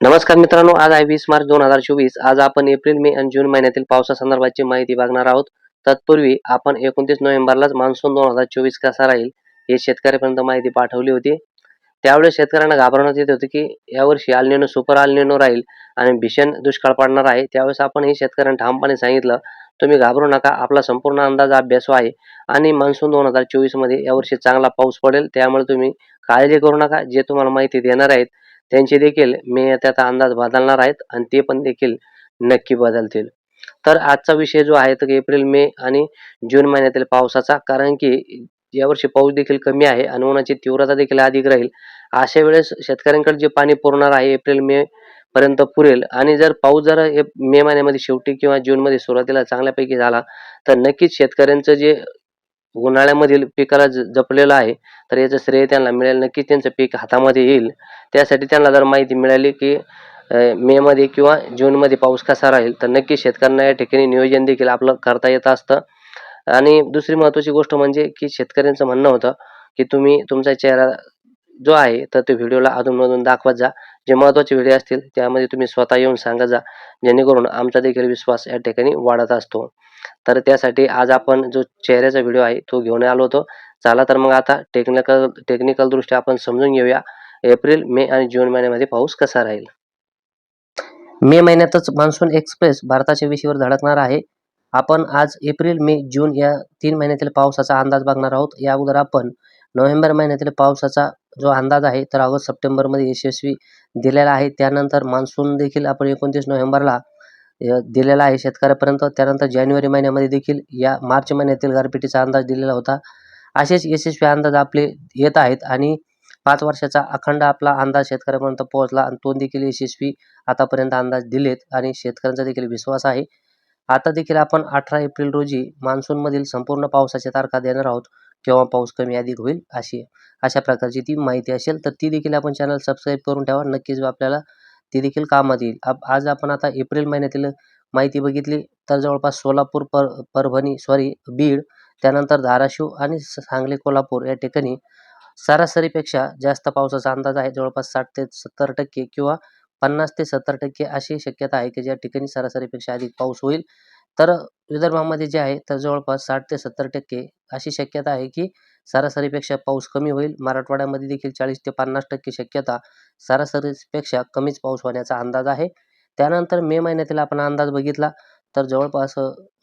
नमस्कार मित्रांनो आज आहे वीस मार्च दोन हजार चोवीस. आज आपण एप्रिल मे आणि जून महिन्यातील पावसासंदर्भाची माहिती बघणार आहोत. तत्पूर्वी आपण एकोणतीस नोव्हेंबरलाच मान्सून दोन हजार चोवीस कसा राहील हे शेतकऱ्यापर्यंत माहिती पाठवली होती. त्यावेळेस शेतकऱ्यांना घाबरवण्यात येत होते की यावर्षी आलनेनो सुपर आलनेनो राहील आणि भीषण दुष्काळ पडणार आहे. त्यावेळेस आपण हे शेतकऱ्यांना ठामपणे सांगितलं तुम्ही घाबरू नका आपला संपूर्ण अंदाज अभ्यास आहे आणि मान्सून दोन हजार चोवीसमध्ये यावर्षी चांगला पाऊस पडेल. त्यामुळे तुम्ही काळजी करू नका. जे तुम्हाला माहिती देणार आहेत त्यांचे देखील मे त्याचा अंदाज बदलणार आहेत आणि ते पण देखील नक्की बदलतील. तर आजचा विषय जो आहे तर एप्रिल मे आणि जून महिन्यातील पावसाचा कारण की यावर्षी पाऊस देखील कमी आहे आणि उन्हाची तीव्रता देखील अधिक राहील. अशा वेळेस शेतकऱ्यांकडे जे पाणी पुरणार आहे एप्रिल मे पर्यंत पुरेल आणि जर पाऊस जर मे महिन्यामध्ये शेवटी किंवा जूनमध्ये सुरुवातीला चांगल्यापैकी झाला तर नक्कीच शेतकऱ्यांचं जे उन्हाळ्यामधील पिकाला ज- जपलेलं आहे तर याचं श्रेय त्यांना मिळेल. नक्की त्यांचं पीक हातामध्ये येईल. त्यासाठी त्यांना जर माहिती मिळाली की मे मध्ये किंवा जूनमध्ये पाऊस कसा राहील तर नक्की शेतकऱ्यांना या ठिकाणी नियोजन देखील आपलं करता येत असतं. आणि दुसरी महत्त्वाची गोष्ट म्हणजे की शेतकऱ्यांचं म्हणणं होतं की तुम्ही तुमचा चेहरा जो आहे तर तो व्हिडिओला अधूनमधून दाखवत जा. जे महत्त्वाचे व्हिडिओ असतील त्यामध्ये तुम्ही स्वतः येऊन सांगत जा. जेणेकरून आमचा देखील विश्वास या ठिकाणी वाढत असतो. तर त्यासाठी आज आपण जो चेहऱ्याचा व्हिडिओ आहे तो घेऊन आलो होतो. चला तर मग आता टेक्निकल टेक्निकल दृष्ट्या आपण समजून घेऊया. एप्रिल मे आणि जून महिन्यामध्ये पाऊस कसा राहील? मे महिन्यातच मान्सून एक्सप्रेस भारताच्या विषयीवर धडकणार आहे. आपण आज एप्रिल मे जून या तीन महिन्यातील पावसाचा अंदाज बघणार आहोत. या अगोदर आपण नोव्हेंबर महिन्यातील पावसाचा जो अंदाज आहे तर ऑगस्ट सप्टेंबरमध्ये यशस्वी दिलेला आहे. त्यानंतर मान्सून देखील आपण एकोणतीस नोव्हेंबरला दिलेला आहे शेतकऱ्यापर्यंत. त्यानंतर जानेवारी महिन्यामध्ये देखील या मार्च महिन्यातील गारपिटीचा अंदाज दिलेला होता. असेच यशस्वी अंदाज आपले येत आहेत आणि पाच वर्षाचा अखंड आपला अंदाज शेतकऱ्यापर्यंत पोहोचला आणि तो देखील यशस्वी आतापर्यंत अंदाज दिलेत आणि शेतकऱ्यांचा देखील विश्वास आहे. आता देखील आपण अठरा एप्रिल रोजी मान्सूनमधील संपूर्ण पावसाच्या तारखा देणार आहोत. केव्हा पाऊस कमी अधिक होईल अशी अशा प्रकारची ती माहिती असेल तर ती देखील आपण चॅनल सबस्क्राईब करून ठेवा. नक्कीच आपल्याला ती देखील कामात येईल. आप- आज आपण आता एप्रिल महिन्यातील माहिती बघितली तर जवळपास सोलापूर पर परभणी सॉरी बीड त्यानंतर धाराशिव आणि सांगली कोल्हापूर या ठिकाणी सरासरीपेक्षा जास्त पावसाचा अंदाज आहे. जवळपास साठ ते सत्तर टक्के किंवा पन्नास ते सत्तर टक्के अशी शक्यता आहे की ज्या ठिकाणी सरासरीपेक्षा अधिक पाऊस होईल. तर विदर्भामध्ये जे आहे तर जवळपास साठ ते सत्तर टक्के अशी शक्यता आहे की सरासरीपेक्षा पाऊस कमी होईल. मराठवाड्यामध्ये देखील चाळीस ते पन्नास टक्के शक्यता सरासरीपेक्षा कमीच पाऊस होण्याचा अंदाज आहे. त्यानंतर मे महिन्यातील आपण अंदाज बघितला तर जवळपास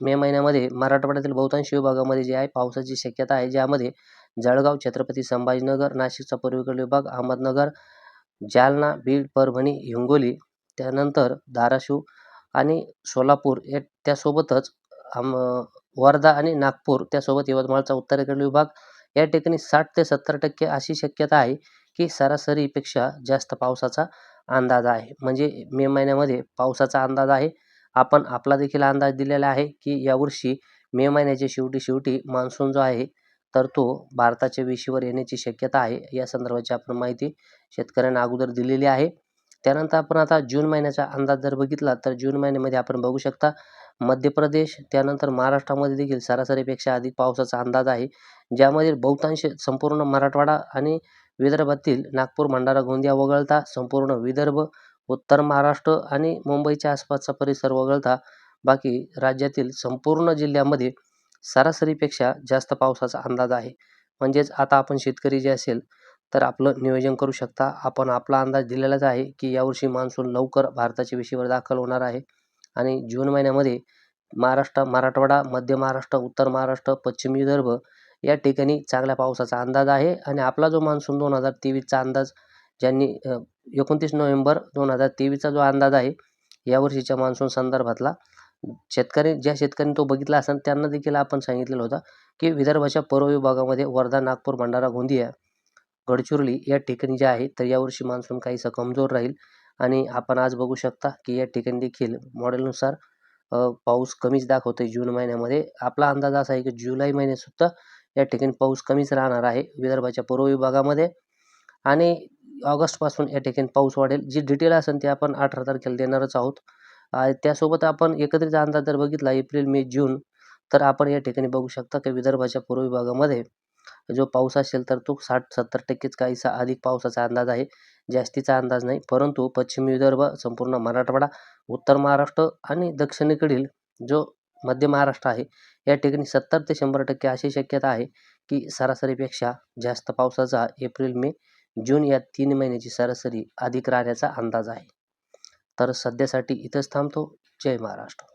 मे महिन्यामध्ये मराठवाड्यातील बहुतांश विभागामध्ये जे आहे पावसाची शक्यता आहे ज्यामध्ये जळगाव छत्रपती संभाजीनगर नाशिकचा पूर्वेकडील विभाग अहमदनगर जालना बीड परभणी हिंगोली त्यानंतर धाराशिव आणि सोलापूर या त्यासोबतच आम वर्धा आणि नागपूर त्यासोबत यवतमाळचा उत्तरेकडील विभाग या ठिकाणी साठ ते सत्तर टक्के अशी शक्यता आहे की सरासरीपेक्षा जास्त पावसाचा अंदाज आहे. म्हणजे मे महिन्यामध्ये पावसाचा अंदाज आहे. आपण आपला देखील अंदाज दिलेला आहे की यावर्षी मे महिन्याच्या शेवटी शेवटी मान्सून जो आहे तर तो भारताच्या वेशीवर येण्याची शक्यता आहे या संदर्भाची आपण माहिती शेतकऱ्यांना अगोदर दिलेली आहे. त्यानंतर आपण आता जून महिन्याचा अंदाज जर बघितला तर जून महिन्यामध्ये आपण बघू शकता मध्य प्रदेश त्यानंतर महाराष्ट्रामध्ये देखील सरासरीपेक्षा अधिक पावसाचा अंदाज आहे. ज्यामध्ये बहुतांश संपूर्ण मराठवाडा आणि विदर्भातील नागपूर भंडारा गोंदिया वगळता संपूर्ण विदर्भ उत्तर महाराष्ट्र आणि मुंबईच्या आसपासचा परिसर वगळता बाकी राज्यातील संपूर्ण जिल्ह्यामध्ये सरासरीपेक्षा जास्त पावसाचा अंदाज आहे. म्हणजेच आता आपण शेतकरी जे असेल तर आपलं नियोजन करू शकता. आपण आपला अंदाज दिलेलाच आहे की यावर्षी मान्सून लवकर भारताच्या विषयावर दाखल होणार आहे. आणि जून महिन्यामध्ये महाराष्ट्र मराठवाडा मध्य महाराष्ट्र उत्तर महाराष्ट्र पश्चिम विदर्भ या ठिकाणी चांगल्या पावसाचा अंदाज आहे. आणि आपला जो मान्सून दोन हजार तेवीसचा अंदाज ज्यांनी एकोणतीस नोव्हेंबर दोन हजार तेवीसचा जो अंदाज आहे यावर्षीच्या मान्सून संदर्भातला शेतकरी ज्या शेतकऱ्यांनी तो बघितला असेल त्यांना देखील आपण सांगितलेलं होतं की विदर्भाच्या पूर्व विभागामध्ये वर्धा नागपूर भंडारा गोंदिया गडचिरोली या ठिकाणी जे आहे तर यावर्षी मान्सून काहीसा कमजोर राहील. आणि आपण आज बघू शकता की या ठिकाणी देखील मॉडेलनुसार पाऊस कमीच दाखवतोय जून महिन्यामध्ये. आपला अंदाज असा आहे की जुलै महिन्यातसुद्धा या ठिकाणी पाऊस कमीच राहणार आहे विदर्भाच्या पूर्व विभागामध्ये. आणि ऑगस्टपासून या ठिकाणी पाऊस वाढेल. जी डिटेल असेल ते आपण अठरा तारखेला देणारच आहोत. त्यासोबत आपण एकत्रित अंदाज जर बघितला एप्रिल मे जून तर आपण या ठिकाणी बघू शकता की विदर्भाच्या पूर्व विभागामध्ये जो पाऊस असेल तर तो साठ सत्तर टक्केच काहीसा अधिक पावसाचा अंदाज आहे. जास्तीचा अंदाज नाही. परंतु पश्चिम विदर्भ संपूर्ण मराठवाडा उत्तर महाराष्ट्र आणि दक्षिणेकडील जो मध्य महाराष्ट्र आहे या ठिकाणी सत्तर ते शंभर टक्के अशी शक्यता आहे की सरासरीपेक्षा जास्त पावसाचा एप्रिल मे जून या तीन महिन्याची सरासरी अधिक राहण्याचा अंदाज आहे. तर सध्यासाठी इथंच थांबतो. जय महाराष्ट्र.